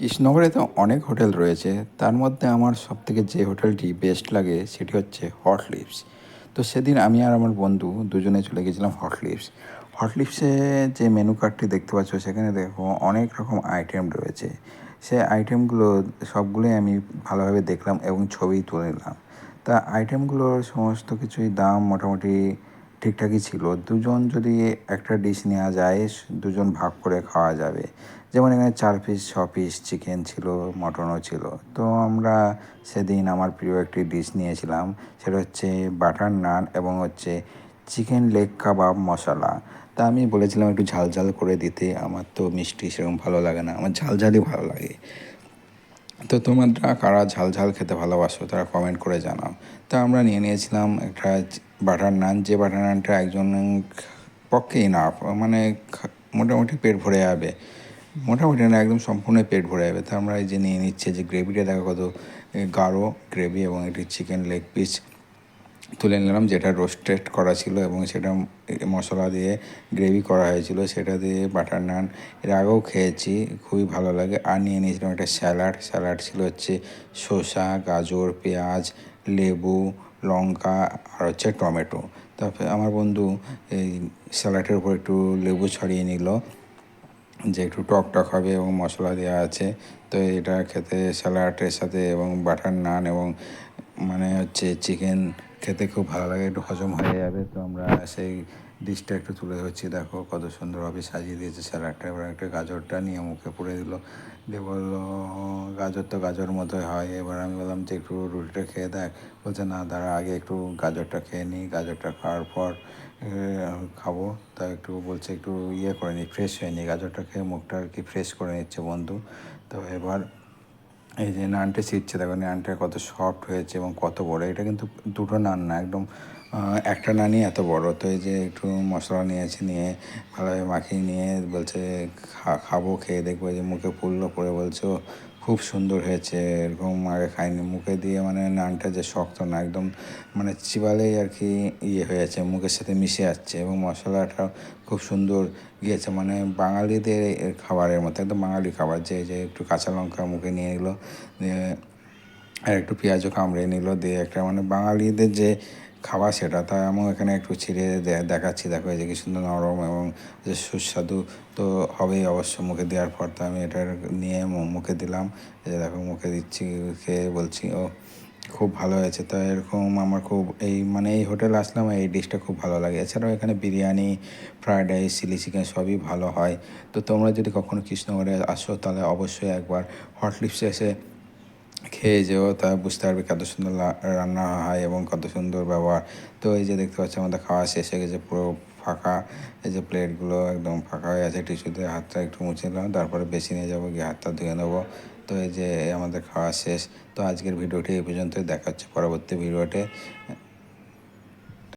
কৃষ্ণনগরে তো অনেক হোটেল রয়েছে। তার মধ্যে আমার সবথেকে যে হোটেলটি বেস্ট লাগে সেটি হচ্ছে হট লিপস তো সেদিন আমি আর আমার বন্ধু দুজনে চলে গেছিলাম হট লিপস হট লিপসে যে মেনু কার্ডটি দেখতে পাচ্ছ, সেখানে দেখো অনেক রকম আইটেম রয়েছে। সে আইটেমগুলো সবগুলোই আমি ভালোভাবে দেখলাম এবং ছবি তুলে নিলাম। তা আইটেমগুলোর সমস্ত কিছুই দাম মোটামুটি ঠিকঠাকই ছিল। দুজন যদি একটা ডিশ নেওয়া যায়, দুজন ভাগ করে খাওয়া যাবে। যেমন এখানে চার পিস ছ পিস চিকেন ছিল মটনও ছিল। তো আমরা সেদিন আমার প্রিয় একটি ডিশ নিয়েছিলাম, সেটা হচ্ছে বাটার নান এবং হচ্ছে চিকেন লেগ কাবাব মশলা। তা আমি বলেছিলাম একটু ঝাল ঝাল করে দিতে, আমার তো মিষ্টি সেরকম ভালো লাগে না, আমার ঝাল ঝালই ভালো লাগে। তো তোমরা কারা ঝাল ঝাল খেতে ভালোবাসো, তারা কমেন্ট করে জানাও। তা আমরা নিয়ে নিয়েছিলাম একটা বাটার নান যে বাটার নানটা একজন পক্ষেই না মানে মোটামুটি পেট ভরে যাবে। মোটামুটি না, একদম সম্পূর্ণ পেট ভরে যাবে। তা আমরা এই যে নিয়ে নিচ্ছে যে গ্রেভিটা দেখা কত গাঢ় গ্রেভি এবং একটি চিকেন লেগ পিস তুলে নিলাম, যেটা রোস্টেড করা ছিল এবং সেটা মশলা দিয়ে গ্রেভি করা হয়েছিল, সেটা দিয়ে বাটার নান এর আগেও খেয়েছি, খুবই ভালো লাগে। আর নিয়ে নিয়েছিলাম একটা স্যালাড। স্যালাড ছিল হচ্ছে শসা, গাজর, পেঁয়াজ, লেবু, লঙ্কা আর হচ্ছে টমেটো। তারপরে আমার বন্ধু এই স্যালাডের উপর একটু লেবু ছড়িয়ে নিল, যে একটু টক টক হবে এবং মশলা দেওয়া আছে। তো এটা খেতে স্যালাডের সাথে এবং বাটার নান এবং মানে হচ্ছে চিকেন খেতে খুব ভালো লাগে, একটু হজম হয়ে যাবে। তো আমরা সেই ডিশটা একটু তুলে ধরছি। দেখো কত সুন্দরভাবে সাজিয়ে দিয়েছে স্যালাডটা এবার একটা গাজরটা নিয়ে মুখে পুড়ে দিল। দিয়ে বলল, গাজর তো গাজর মতোই হয়। এবার আমি বললাম যে একটু রুটিটা খেয়ে দেখ। বলছে, না, দাঁড়া, আগে একটু গাজরটা খেয়ে নিই। গাজরটা খাওয়ার পর খাব। তা একটু বলছে, একটু ইয়ে করে নিই ফ্রেশ হয়ে নিই। গাজরটা খেয়ে মুখটা আর কি ফ্রেশ করে নিচ্ছে বন্ধু। তো এবার এই যে নানটা ছিটছে দেখো নানটা কত সফট হয়েছে এবং কত বড়, এটা কিন্তু দুটো নান না, একদম একটা নানই এত বড়, তো এই যে একটু মশলা নিয়েছে, নিয়ে ভালোভাবে মাখিয়ে নিয়ে বলছে খাব, খেয়ে দেখব। যে মুখে পুরলো পরে বলছে খুব সুন্দর হয়েছে, এরকম আগে খাইনি। মুখে দিয়ে মানে নানটা যে শক্ত না, একদম মানে চিবালেই আর কি ইয়ে হয়ে যাচ্ছে মুখের সাথে মিশে যাচ্ছে এবং মশলাটা খুব সুন্দর গিয়েছে। মানে বাঙালিদের খাবারের মতো, একদম বাঙালি খাবার, যে যে একটু কাঁচা লঙ্কা মুখে নিয়ে দিয়ে আর একটু পেঁয়াজও কামড়ে নিল, দিয়ে একটা মানে বাঙালিদের যে খাবার সেটা। তা আমি এখানে একটু ছিঁড়ে দেখাচ্ছি, দেখো যে কি সুন্দর নরম এবং যে সুস্বাদু তো হবেই অবশ্য মুখে দেওয়ার পর। তো আমি এটা নিয়ে মুখে দিলাম। যে দেখো মুখে দিচ্ছি, খেয়ে বলছি, ও, খুব ভালো হয়েছে। তো এরকম আমার খুব এই মানে এই হোটেলে আসলাম, এই ডিশটা খুব ভালো লাগে। এছাড়াও এখানে biryani fried rice, chilli chicken সবই ভালো হয়। তো তোমরা যদি কখনো কৃষ্ণনগরে আসো, তাহলে অবশ্যই একবার হট লিপসে এসে খেয়ে যেও, তা বুঝতে পারবে কত সুন্দর রান্না হয় এবং কত সুন্দর ব্যবহার। তো এই যে দেখতে পাচ্ছি আমাদের খাওয়া শেষ হয়ে গেছে, পুরো ফাঁকা। এই যে প্লেটগুলো একদম ফাঁকা হয়ে আছে, টিস্যুতে হাতটা একটু মুছে নিলাম, তারপরে বেশি নিয়ে যাব, গিয়ে হাতটা ধুয়ে নেব। তো এই যে আমাদের খাওয়া শেষ। তো আজকের ভিডিওটি এই পর্যন্তই, দেখা হচ্ছে পরবর্তী ভিডিওতে।